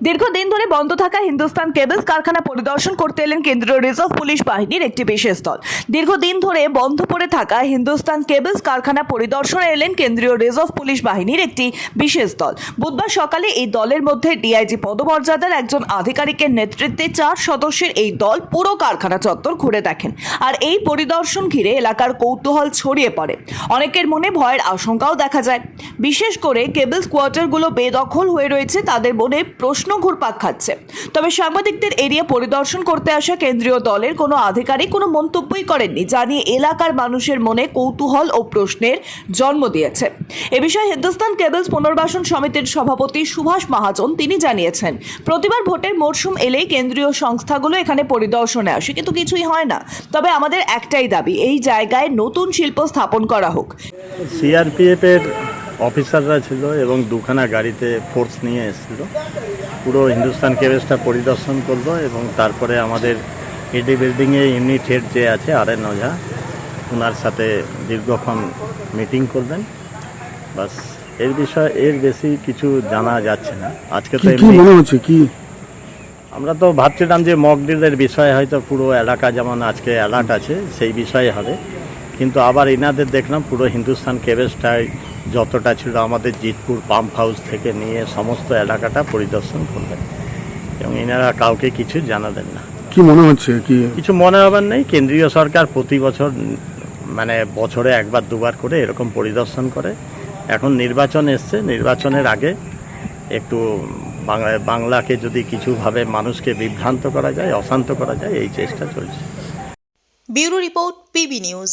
দীর্ঘদিন ধরে বন্ধ থাকা হিন্দুস্তান কেবলস কারখানা পরিদর্শন করতে এলেন কেন্দ্রীয় রিজার্ভ পুলিশ বাহিনীর একটি বিশেষ দল। দীর্ঘদিন ধরে বন্ধ পড়ে থাকা হিন্দুস্তান কেবলস কারখানা পরিদর্শনে এলেন কেন্দ্রীয় রিজার্ভ পুলিশ বাহিনীর একটি বিশেষ দল। বুধবার সকালে এই দলের মধ্যে ডিআইজি পদমর্যাদার একজন আধিকারিকের নেতৃত্বে চার সদস্যের এই দল পুরো কারখানা চত্বর ঘুরে দেখেন আর এই পরিদর্শন ঘিরে এলাকার কৌতূহল ছড়িয়ে পড়ে। অনেকের মনে ভয়ের আশঙ্কাও দেখা যায়। বিশেষ করে কেবলস কোয়ার্টারগুলো বেদখল হয়ে রয়েছে, তাদের মনে প্রশ্ন ঘুরপাক খাচ্ছে। তবে সাংবাদিকদের এরিয়া পরিদর্শন করতে আসা কেন্দ্রীয় দলের কোনো আধিকারিক কোনো মন্তব্যই করেননি যা নিয়ে এলাকার মানুষের মনে কৌতূহল ও প্রশ্নের জন্ম দিয়েছে। এ বিষয়ে হিন্দুস্তান কেবলস পুনর্বাসন সমিতির সভাপতি সুভাষ মহাজন তিনি জানিয়েছেন, প্রতিবার ভোটের মরশুম এলেই কেন্দ্রীয় সংস্থাগুলো এখানে পরিদর্শনে আসে, কিন্তু কিছুই হয় না। তবে আমাদের একটাই দাবি, এই জায়গায় নতুন শিল্প স্থাপন করা হোক। সিআরপিএফের অফিসাররা ছিল এবং দুখানা গাড়িতে ফোর্স নিয়ে এসেছিল। পুরো হিন্দুস্তান কেবেসটা পরিদর্শন করল এবং তারপরে আমাদের এডি বিল্ডিংয়ে ইউনিট হেড যে আছে আর এন ওঝা ওনার সাথে দীর্ঘক্ষণ মিটিং করবেন। বাসের বিষয়ে এর বেশি কিছু জানা যাচ্ছে না। আজকে তো এমনি মনে হচ্ছে? কি? আমরা তো ভাবছিলাম যে মকডিলের বিষয়ে হয়তো পুরো এলাকা যেমন আজকে অ্যালার্ট আছে সেই বিষয়ে হবে। কিন্তু আবার এনাদের দেখলাম পুরো হিন্দুস্তান কেবেসটাই যতটা ছিল আমাদের জিতপুর পাম্প হাউস থেকে নিয়ে সমস্ত এলাকাটা পরিদর্শন করবেন এবং এনারা কাউকে কিছু জানাবেন না। কি মনে হচ্ছে কি? কিছু মনে হবার নেই কেন্দ্রীয় সরকার প্রতি বছর মানে বছরে একবার দুবার করে এরকম পরিদর্শন করে। এখন নির্বাচন এসছে নির্বাচনের আগে একটু বাংলা বাংলাকে যদি কিছুভাবে মানুষকে বিভ্রান্ত করা যায় অশান্ত করা যায় এই চেষ্টা চলছে। Bureau report PB news.